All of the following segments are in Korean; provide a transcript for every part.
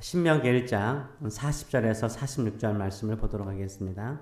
신명기 1장 40절에서 46절 말씀을 보도록 하겠습니다.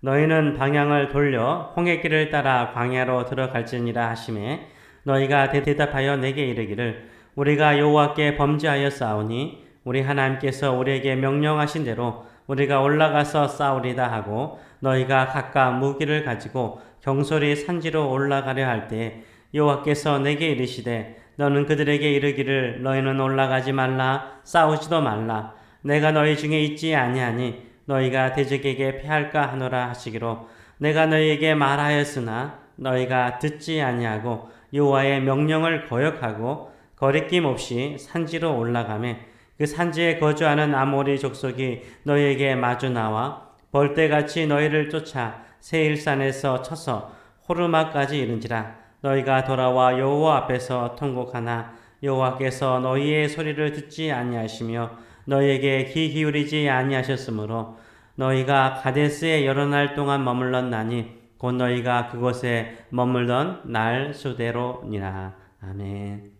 너희는 방향을 돌려 홍해길을 따라 광야로 들어갈지니라 하심에 너희가 대- 대답하여 내게 이르기를 우리가 여호와께 범죄하여 싸우니 우리 하나님께서 우리에게 명령하신 대로 우리가 올라가서 싸우리다 하고 너희가 각각 무기를 가지고 경솔히 산지로 올라가려 할 때 여호와께서 내게 이르시되 너는 그들에게 이르기를 너희는 올라가지 말라 싸우지도 말라. 내가 너희 중에 있지 아니하니 너희가 대적에게 패할까 하노라 하시기로. 내가 너희에게 말하였으나 너희가 듣지 아니하고 여호와의 명령을 거역하고 거리낌 없이 산지로 올라가매 그 산지에 거주하는 아모리 족속이 너희에게 마주 나와 벌떼같이 너희를 쫓아 세일산에서 쳐서 호르마까지 이른지라 너희가 돌아와 여호와 앞에서 통곡하나 여호와께서 너희의 소리를 듣지 아니하시며 너희에게 귀 기울이지 아니하셨으므로 너희가 가데스에 여러 날 동안 머물렀나니 곧 너희가 그곳에 머물던 날 수대로니라 아멘.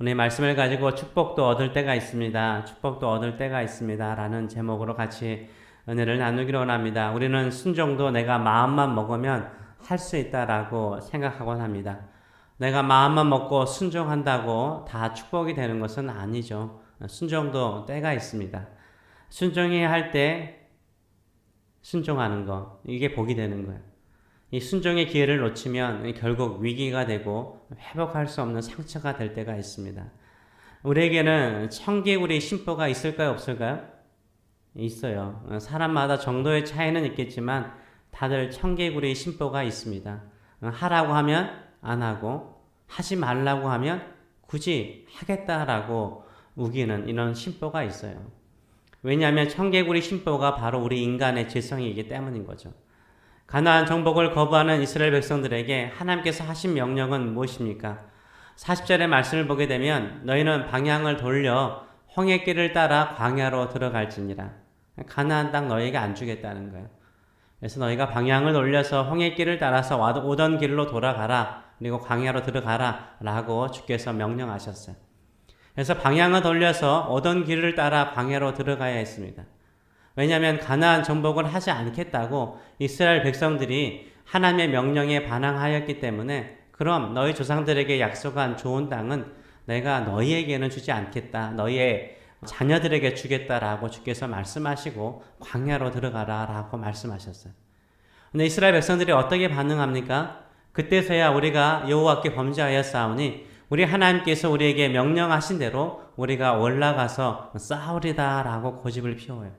오늘 말씀을 가지고 축복도 얻을 때가 있습니다. 축복도 얻을 때가 있습니다 라는 제목으로 같이 은혜를 나누기로 원합니다. 우리는 순종도 내가 마음만 먹으면 할 수 있다라고 생각하곤 합니다. 내가 마음만 먹고 순종한다고 다 축복이 되는 것은 아니죠. 순종도 때가 있습니다. 순종해야 할 때 순종하는 거 이게 복이 되는 거예요. 이 순종의 기회를 놓치면 결국 위기가 되고 회복할 수 없는 상처가 될 때가 있습니다. 우리에게는 청개구리 심보가 있을까요, 없을까요? 있어요. 사람마다 정도의 차이는 있겠지만 다들 청개구리 심보가 있습니다. 하라고 하면 안 하고 하지 말라고 하면 굳이 하겠다라고 우기는 이런 심보가 있어요. 왜냐하면 청개구리 심보가 바로 우리 인간의 죄성이기 때문인 거죠. 가나안 정복을 거부하는 이스라엘 백성들에게 하나님께서 하신 명령은 무엇입니까? 40절의 말씀을 보게 되면 너희는 방향을 돌려 홍해길을 따라 광야로 들어갈지니라. 가나안 땅 너희에게 안 주겠다는 거예요. 그래서 너희가 방향을 돌려서 홍해길을 따라서 오던 길로 돌아가라. 그리고 광야로 들어가라. 라고 주께서 명령하셨어요. 그래서 방향을 돌려서 오던 길을 따라 광야로 들어가야 했습니다. 왜냐하면 가나안 정복을 하지 않겠다고 이스라엘 백성들이 하나님의 명령에 반항하였기 때문에 그럼 너희 조상들에게 약속한 좋은 땅은 내가 너희에게는 주지 않겠다. 너희의 자녀들에게 주겠다라고 주께서 말씀하시고 광야로 들어가라라고 말씀하셨어요. 근데 이스라엘 백성들이 어떻게 반응합니까? 그때서야 우리가 여호와께 범죄하여 싸우니 우리 하나님께서 우리에게 명령하신 대로 우리가 올라가서 싸우리다라고 고집을 피워요.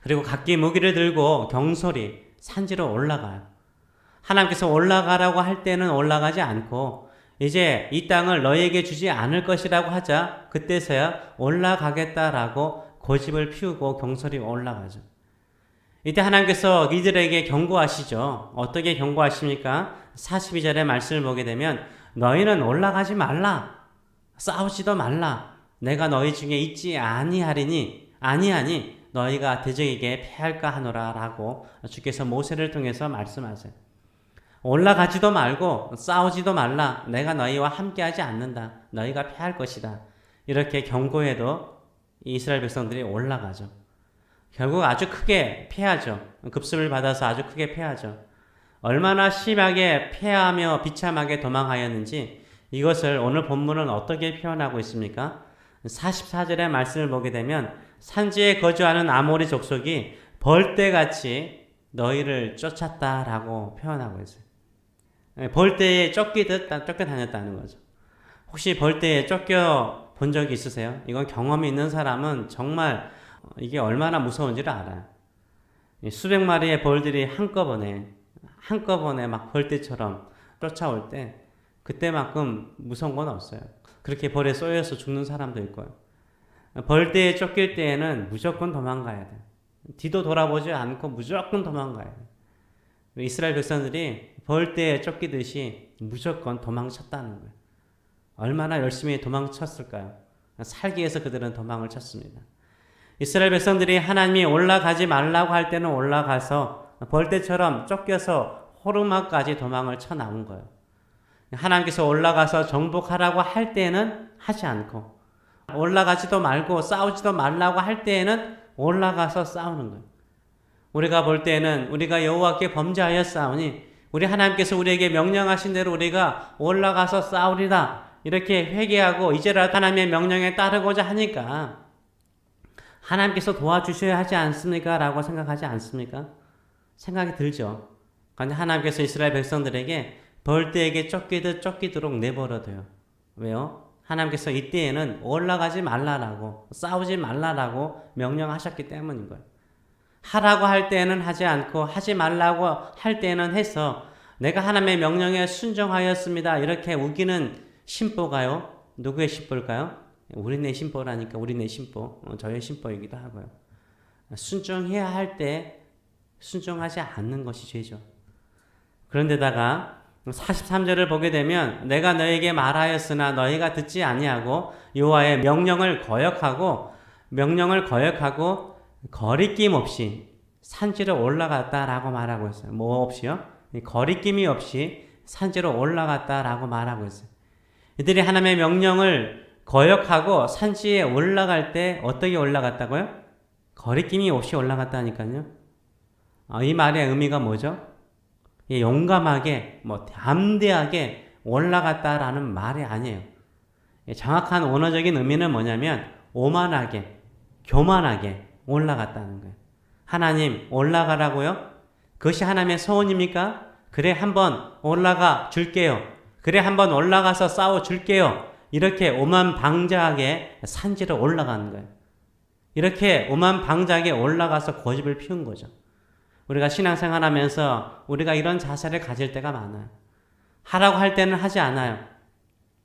그리고 각기 무기를 들고 경솔히 산지로 올라가요. 하나님께서 올라가라고 할 때는 올라가지 않고 이제 이 땅을 너에게 주지 않을 것이라고 하자 그때서야 올라가겠다라고 고집을 피우고 경솔히 올라가죠. 이때 하나님께서 이들에게 경고하시죠. 어떻게 경고하십니까? 42절의 말씀을 보게 되면 너희는 올라가지 말라. 싸우지도 말라. 내가 너희 중에 있지 아니하리니 아니하니 너희가 대적에게 패할까 하노라라고 주께서 모세를 통해서 말씀하세요. 올라가지도 말고 싸우지도 말라. 내가 너희와 함께하지 않는다. 너희가 패할 것이다. 이렇게 경고해도 이스라엘 백성들이 올라가죠. 결국 아주 크게 패하죠. 급습을 받아서 아주 크게 패하죠. 얼마나 심하게 패하며 비참하게 도망하였는지 이것을 오늘 본문은 어떻게 표현하고 있습니까? 44절의 말씀을 보게 되면 산지에 거주하는 아모리 족속이 벌떼같이 너희를 쫓았다라고 표현하고 있어요. 예, 벌떼에 쫓기듯 쫓겨 다녔다는 거죠. 혹시 벌떼에 쫓겨 본 적이 있으세요? 이건 경험이 있는 사람은 정말 이게 얼마나 무서운지를 알아요. 수백 마리의 벌들이 한꺼번에 한꺼번에 막 벌떼처럼 쫓아올 때 그때만큼 무서운 건 없어요. 그렇게 벌에 쏘여서 죽는 사람도 있고요. 벌떼에 쫓길 때에는 무조건 도망가야 돼. 뒤도 돌아보지 않고 무조건 도망가야 돼. 이스라엘 백성들이 벌떼에 쫓기듯이 무조건 도망쳤다는 거예요. 얼마나 열심히 도망쳤을까요? 살기 위해서 그들은 도망을 쳤습니다. 이스라엘 백성들이 하나님이 올라가지 말라고 할 때는 올라가서 벌떼처럼 쫓겨서 호르마까지 도망을 쳐 나온 거예요. 하나님께서 올라가서 정복하라고 할 때는 하지 않고 올라가지도 말고 싸우지도 말라고 할 때에는 올라가서 싸우는 거예요. 우리가 볼 때는 우리가 여호와께 범죄하여 싸우니 우리 하나님께서 우리에게 명령하신 대로 우리가 올라가서 싸우리라 이렇게 회개하고 이제라도 하나님의 명령에 따르고자 하니까 하나님께서 도와주셔야 하지 않습니까? 라고 생각하지 않습니까? 생각이 들죠. 그런데 하나님께서 이스라엘 백성들에게 벌떼에게 쫓기듯 쫓기도록 내버려둬요. 왜요? 하나님께서 이때에는 올라가지 말라라고 싸우지 말라라고 명령하셨기 때문인 거예요. 하라고 할 때는 하지 않고 하지 말라고 할 때는 해서 내가 하나님의 명령에 순종하였습니다. 이렇게 우기는 심보가요. 누구의 심보일까요? 우리네 심보라니까 우리네 심보, 어, 저의 심보이기도 하고요. 순종해야 할 때 순종하지 않는 것이 죄죠. 그런데다가 43절을 보게 되면 내가 너에게 말하였으나 너희가 듣지 아니하고 여호와의 명령을 거역하고 명령을 거역하고 거리낌 없이 산지로 올라갔다라고 말하고 있어요. 뭐 없이요? 거리낌이 없이 산지로 올라갔다라고 말하고 있어요. 이들이 하나님의 명령을 거역하고 산지에 올라갈 때 어떻게 올라갔다고요? 거리낌이 없이 올라갔다니까요. 아, 이 말의 의미가 뭐죠? 용감하게, 뭐 담대하게 올라갔다라는 말이 아니에요. 정확한 언어적인 의미는 뭐냐면 오만하게, 교만하게 올라갔다는 거예요. 하나님 올라가라고요? 그것이 하나님의 소원입니까? 그래 한번 올라가 줄게요. 그래 한번 올라가서 싸워 줄게요. 이렇게 오만방자하게 산지로 올라가는 거예요. 이렇게 오만방자하게 올라가서 고집을 피운 거죠. 우리가 신앙생활 하면서 우리가 이런 자세를 가질 때가 많아요. 하라고 할 때는 하지 않아요.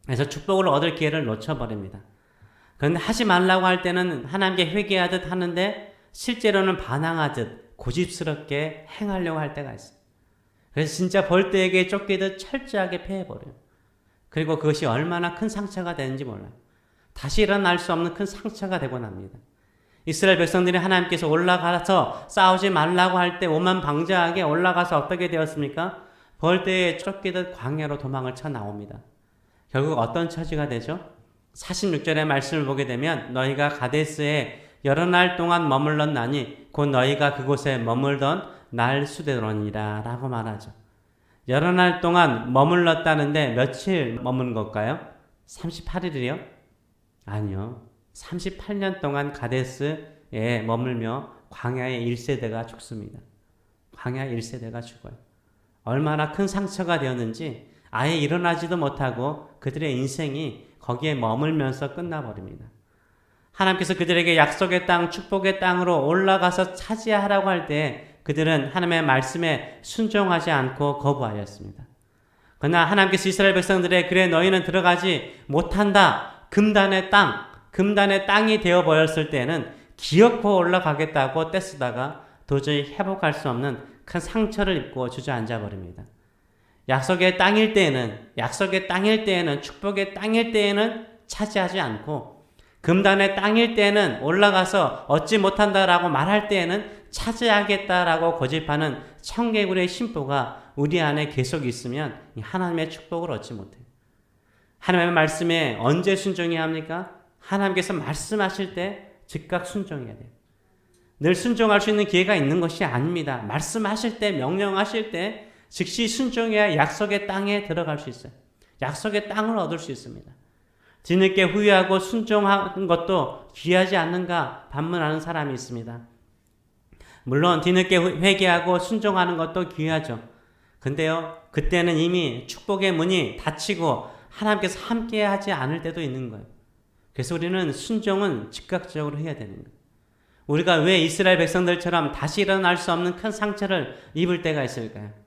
그래서 축복을 얻을 기회를 놓쳐버립니다. 그런데 하지 말라고 할 때는 하나님께 회개하듯 하는데 실제로는 반항하듯 고집스럽게 행하려고 할 때가 있어요. 그래서 진짜 벌떼에게 쫓기듯 철저하게 패해버려요. 그리고 그것이 얼마나 큰 상처가 되는지 몰라요. 다시 일어날 수 없는 큰 상처가 되고 납니다. 이스라엘 백성들이 하나님께서 올라가서 싸우지 말라고 할 때 오만 방자하게 올라가서 어떻게 되었습니까? 벌떼에 쫓기듯 광야로 도망을 쳐 나옵니다. 결국 어떤 처지가 되죠? 46절의 말씀을 보게 되면 너희가 가데스에 여러 날 동안 머물렀나니 곧 너희가 그곳에 머물던 날 수대로니라 라고 말하죠. 여러 날 동안 머물렀다는데 며칠 머문 걸까요? 38일이요? 아니요. 38년 동안 가데스에 머물며 광야의 1세대가 죽습니다. 광야 1세대가 죽어요. 얼마나 큰 상처가 되었는지 아예 일어나지도 못하고 그들의 인생이 거기에 머물면서 끝나버립니다. 하나님께서 그들에게 약속의 땅, 축복의 땅으로 올라가서 차지하라고 할 때 그들은 하나님의 말씀에 순종하지 않고 거부하였습니다. 그러나 하나님께서 이스라엘 백성들의 그래 너희는 들어가지 못한다. 금단의 땅, 금단의 땅이 되어 버렸을 때는 기어코 올라가겠다고 떼쓰다가 도저히 회복할 수 없는 큰 상처를 입고 주저앉아 버립니다. 약속의 땅일 때에는 약속의 땅일 때에는 축복의 땅일 때에는 차지하지 않고 금단의 땅일 때에는 올라가서 얻지 못한다라고 말할 때에는 차지하겠다라고 고집하는 청개구리의 심보가 우리 안에 계속 있으면 하나님의 축복을 얻지 못해요. 하나님의 말씀에 언제 순종해야 합니까? 하나님께서 말씀하실 때 즉각 순종해야 돼요. 늘 순종할 수 있는 기회가 있는 것이 아닙니다. 말씀하실 때, 명령하실 때 즉시 순종해야 약속의 땅에 들어갈 수 있어요. 약속의 땅을 얻을 수 있습니다. 뒤늦게 후회하고 순종한 것도 귀하지 않는가 반문하는 사람이 있습니다. 물론 뒤늦게 회개하고 순종하는 것도 귀하죠. 근데요, 그때는 이미 축복의 문이 닫히고 하나님께서 함께 하지 않을 때도 있는 거예요. 그래서 우리는 순종은 즉각적으로 해야 되는 거예요. 우리가 왜 이스라엘 백성들처럼 다시 일어날 수 없는 큰 상처를 입을 때가 있을까요?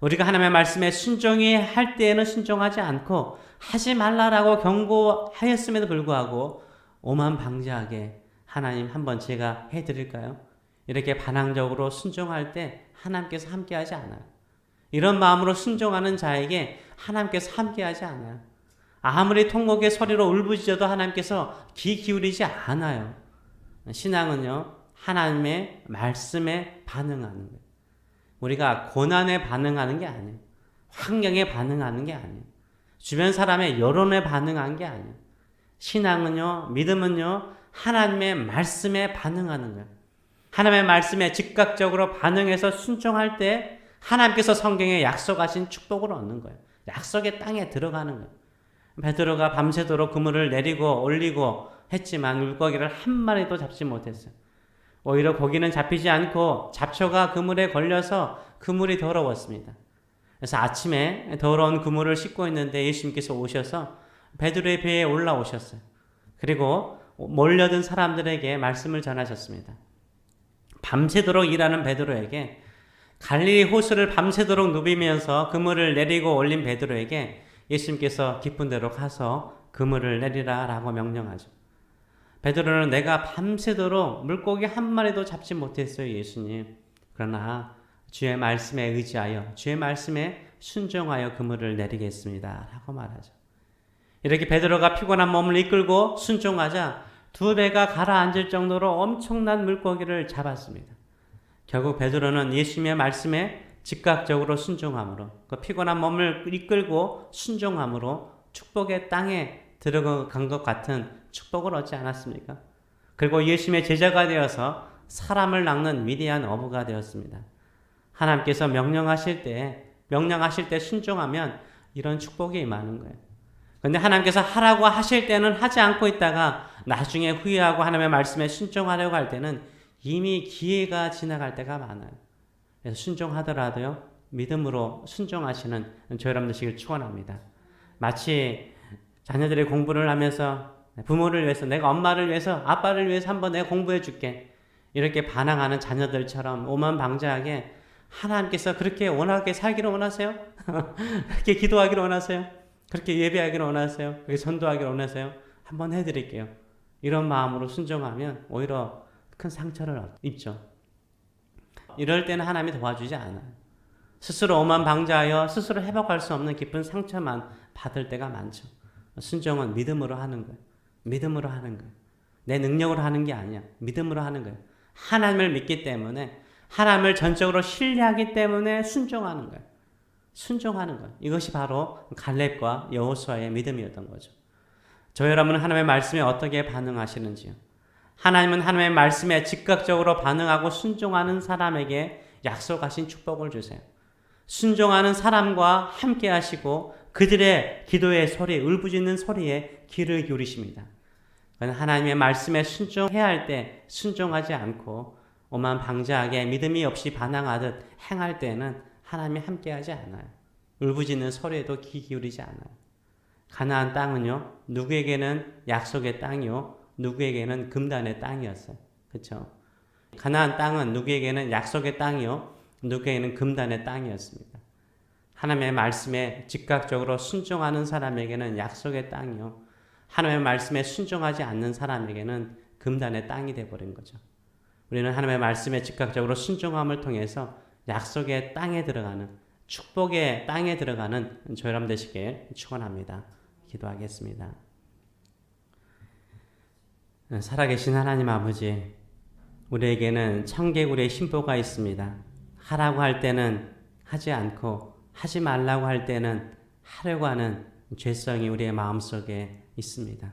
우리가 하나님의 말씀에 순종이 할 때에는 순종하지 않고 하지 말라라고 경고하였음에도 불구하고 오만 방지하게 하나님 한번 제가 해드릴까요? 이렇게 반항적으로 순종할 때 하나님께서 함께하지 않아요. 이런 마음으로 순종하는 자에게 하나님께서 함께하지 않아요. 아무리 통곡의 소리로 울부짖어도 하나님께서 귀 기울이지 않아요. 신앙은요, 하나님의 말씀에 반응하는 거예요. 우리가 고난에 반응하는 게 아니에요. 환경에 반응하는 게 아니에요. 주변 사람의 여론에 반응한 게 아니에요. 신앙은요, 믿음은요, 하나님의 말씀에 반응하는 거예요. 하나님의 말씀에 즉각적으로 반응해서 순종할 때 하나님께서 성경에 약속하신 축복을 얻는 거예요. 약속의 땅에 들어가는 거예요. 베드로가 밤새도록 그물을 내리고 올리고 했지만 물고기를 한 마리도 잡지 못했어요. 오히려 고기는 잡히지 않고 잡초가 그물에 걸려서 그물이 더러웠습니다. 그래서 아침에 더러운 그물을 씻고 있는데 예수님께서 오셔서 베드로의 배에 올라오셨어요. 그리고 몰려든 사람들에게 말씀을 전하셨습니다. 밤새도록 일하는 베드로에게 갈릴리 호수를 밤새도록 누비면서 그물을 내리고 올린 베드로에게 예수님께서 깊은 데로 가서 그물을 내리라라고 명령하죠. 베드로는 내가 밤새도록 물고기 한 마리도 잡지 못했어요, 예수님. 그러나 주의 말씀에 의지하여 주의 말씀에 순종하여 그물을 내리겠습니다라고 말하죠. 이렇게 베드로가 피곤한 몸을 이끌고 순종하자 두 배가 가라앉을 정도로 엄청난 물고기를 잡았습니다. 결국 베드로는 예수님의 말씀에 즉각적으로 순종함으로 그 피곤한 몸을 이끌고 순종함으로 축복의 땅에 들어간 것 같은 축복을 얻지 않았습니까? 그리고 예수님의 제자가 되어서 사람을 낚는 위대한 어부가 되었습니다. 하나님께서 명령하실 때 명령하실 때 순종하면 이런 축복이 임하는 거예요. 근데 하나님께서 하라고 하실 때는 하지 않고 있다가 나중에 후회하고 하나님의 말씀에 순종하려고 할 때는 이미 기회가 지나갈 때가 많아요. 그래서 순종하더라도요, 믿음으로 순종하시는 저 여러분 되시길 축원합니다. 마치 자녀들이 공부를 하면서 부모를 위해서 내가 엄마를 위해서 아빠를 위해서 한번 내가 공부해 줄게 이렇게 반항하는 자녀들처럼 오만방자하게 하나님께서 그렇게 원하게 살기를 원하세요? 그렇게 기도하기를 원하세요? 그렇게 예배하기를 원하세요? 그렇게 전도하기를 원하세요? 한번 해드릴게요. 이런 마음으로 순종하면 오히려 큰 상처를 입죠. 이럴 때는 하나님이 도와주지 않아요. 스스로 오만 방자하여 스스로 회복할 수 없는 깊은 상처만 받을 때가 많죠. 순종은 믿음으로 하는 거예요. 믿음으로 하는 거예요. 내 능력으로 하는 게 아니야. 믿음으로 하는 거예요. 하나님을 믿기 때문에 하나님을 전적으로 신뢰하기 때문에 순종하는 거예요. 순종하는 거예요. 이것이 바로 갈렙과 여호수아의 믿음이었던 거죠. 저 여러분은 하나님의 말씀에 어떻게 반응하시는지요? 하나님은 하나님의 말씀에 즉각적으로 반응하고 순종하는 사람에게 약속하신 축복을 주세요. 순종하는 사람과 함께 하시고 그들의 기도의 소리, 울부짖는 소리에 귀를 기울이십니다. 하나님의 말씀에 순종해야 할 때 순종하지 않고 오만 방자하게 믿음이 없이 반항하듯 행할 때는 하나님이 함께하지 않아요. 울부짖는 소리에도 귀 기울이지 않아요. 가나안 땅은요 누구에게는 약속의 땅이요 누구에게는 금단의 땅이었어요. 그렇죠? 가나안 땅은 누구에게는 약속의 땅이요 누구에게는 금단의 땅이었습니다. 하나님의 말씀에 즉각적으로 순종하는 사람에게는 약속의 땅이요 하나님의 말씀에 순종하지 않는 사람에게는 금단의 땅이 되어버린 거죠. 우리는 하나님의 말씀에 즉각적으로 순종함을 통해서 약속의 땅에 들어가는 축복의 땅에 들어가는 저 여러분 되시길 축원합니다. 기도하겠습니다. 살아계신 하나님 아버지, 우리에게는 청개구리의 심보가 있습니다. 하라고 할 때는 하지 않고 하지 말라고 할 때는 하려고 하는 죄성이 우리의 마음속에 있습니다.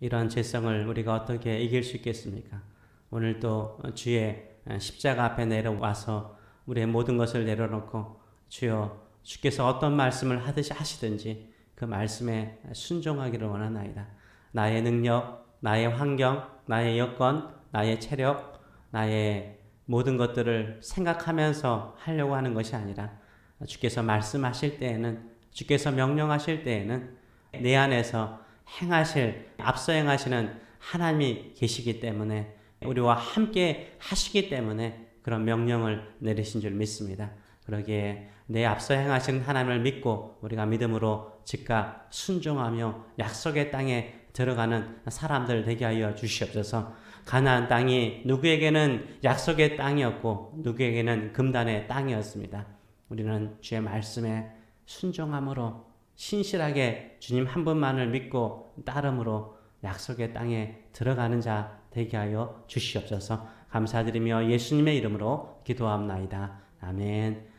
이런 죄성을 우리가 어떻게 이길 수 있겠습니까? 오늘 또 주의 십자가 앞에 내려와서 우리의 모든 것을 내려놓고 주여 주께서 어떤 말씀을 하듯이 하시든지 그 말씀에 순종하기를 원하나이다. 나의 능력, 나의 환경, 나의 여건, 나의 체력, 나의 모든 것들을 생각하면서 하려고 하는 것이 아니라 주께서 말씀하실 때에는 주께서 명령하실 때에는 내 안에서 행하실 앞서 행하시는 하나님이 계시기 때문에 우리와 함께 하시기 때문에 그런 명령을 내리신 줄 믿습니다. 그러기에 내 앞서 행하신 하나님을 믿고 우리가 믿음으로 즉각 순종하며 약속의 땅에 들어가는 사람들 되게 하여 주시옵소서. 가나안 땅이 누구에게는 약속의 땅이었고 누구에게는 금단의 땅이었습니다. 우리는 주의 말씀에 순종함으로 신실하게 주님 한 분만을 믿고 따름으로 약속의 땅에 들어가는 자 되게 하여 주시옵소서. 감사드리며 예수님의 이름으로 기도합나이다. 아멘.